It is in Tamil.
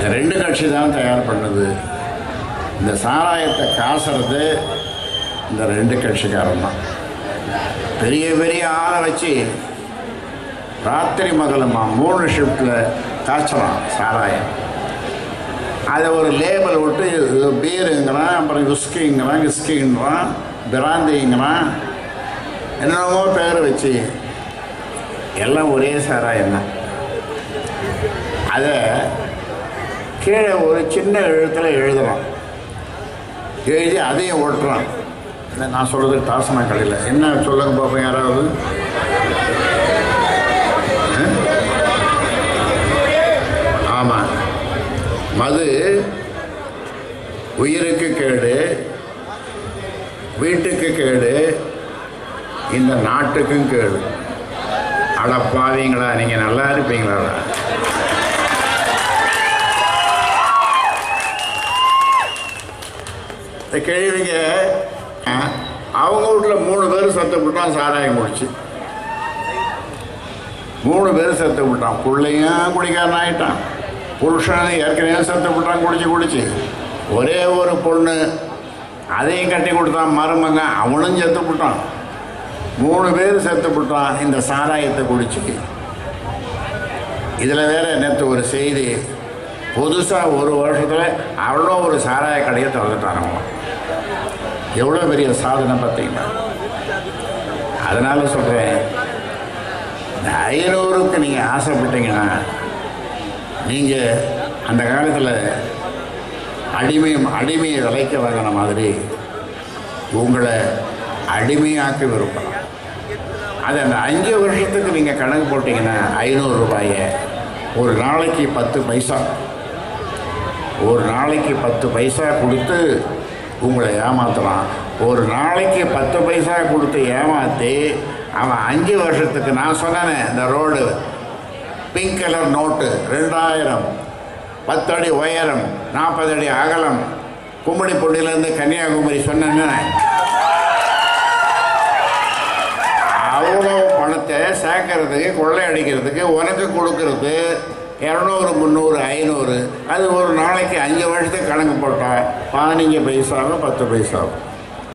இந்த ரெண்டு கட்சி தான் தயார் பண்ணுது. இந்த சாராயத்தை காசுறது இந்த ரெண்டு கட்சிக்காரன் தான். பெரிய பெரிய ஆளை வச்சு ராத்திரி மகளமா மூணு ஷிஃப்டில் காய்ச்சலாம் சாராயம். அதை ஒரு லேபிள் விட்டு இது பீருங்கிறான் அப்புறம் விஸ்கிங்கிறான் விஸ்கிங்கிறான் பிராந்திங்கிறான் என்னென்னமோ பேர் வச்சு எல்லாம் ஒரே சாராயம் தான். அதை கீழே ஒரு சின்ன எழுத்தில் எழுதுறான் எழுதி அதையும் ஓட்டுறான். இல்லை நான் சொல்கிறது டாசனா கடையில். என்ன சொல்லுங்க பார்ப்போம் யாராவது? ஆமாம் மது உயிருக்கு கேடு வீட்டுக்கு கேடு இந்த நாட்டுக்கும் கேடு. அடப்பாவீங்களா நீங்கள் நல்லா இருப்பீங்களா இந்த கேள்விங்க அவங்க வீட்டில் மூணு பேர் சத்து விட்டான் சாராயம் குடிச்சு. மூணு பேர் செத்து விட்டான். பிள்ளையும் குடிக்காரன் ஆகிட்டான் புருஷன் ஏற்கனவே செத்து விட்டான் குடிச்சு குடிச்சு. ஒரே ஒரு பொண்ணு அதையும் கட்டி கொடுத்தான் மருமங்க அவனும் செத்து விட்டான். மூணு பேர் செத்து விட்டான் இந்த சாராயத்தை குடிச்சு. இதில் வேற நேற்று ஒரு செய்தி புதுசாக ஒரு வருஷத்தில் அவ்வளோ ஒரு சாராய கடையை திறந்துட்டான் அவன். எவ்வளோ பெரிய சாதனை பார்த்தீங்கன்னா? அதனால சொல்கிறேன் இந்த ஐநூறுக்கு நீங்கள் ஆசைப்பட்டீங்கன்னா நீங்கள் அந்த காலத்தில் அடிமை அடிமையை விலைக்கு வாங்கின மாதிரி உங்களை அடிமையாக்கி விரும்பலாம். அது அந்த அஞ்சு வருஷத்துக்கு நீங்கள் கணக்கு போட்டிங்கன்னா ஐநூறு ரூபாயை ஒரு நாளைக்கு பத்து பைசா. ஒரு நாளைக்கு பத்து பைசா கொடுத்து உங்களை ஏமாத்துறான். ஒரு நாளைக்கு பத்து பைசா கொடுத்து ஏமாற்றி அவன் அஞ்சு வருஷத்துக்கு நான் சொன்னேனே இந்த ரோடு. பிங்க் கலர் நோட்டு ரெண்டாயிரம். பத்து அடி உயரம் நாற்பது அடி அகலம். கும்மிடிப்பூண்டிலேருந்து கன்னியாகுமரி சொன்னேன்னு அவ்வளோ பணத்தை சேர்க்கறதுக்கு கொள்ளையடிக்கிறதுக்கு உனக்கு கொடுக்கறது இரநூறு முந்நூறு ஐநூறு. அது ஒரு நாளைக்கு அஞ்சு வருஷத்துக்கு கணக்கு போட்டால் பதினஞ்சு பைசாவும் பத்து பைசாவும்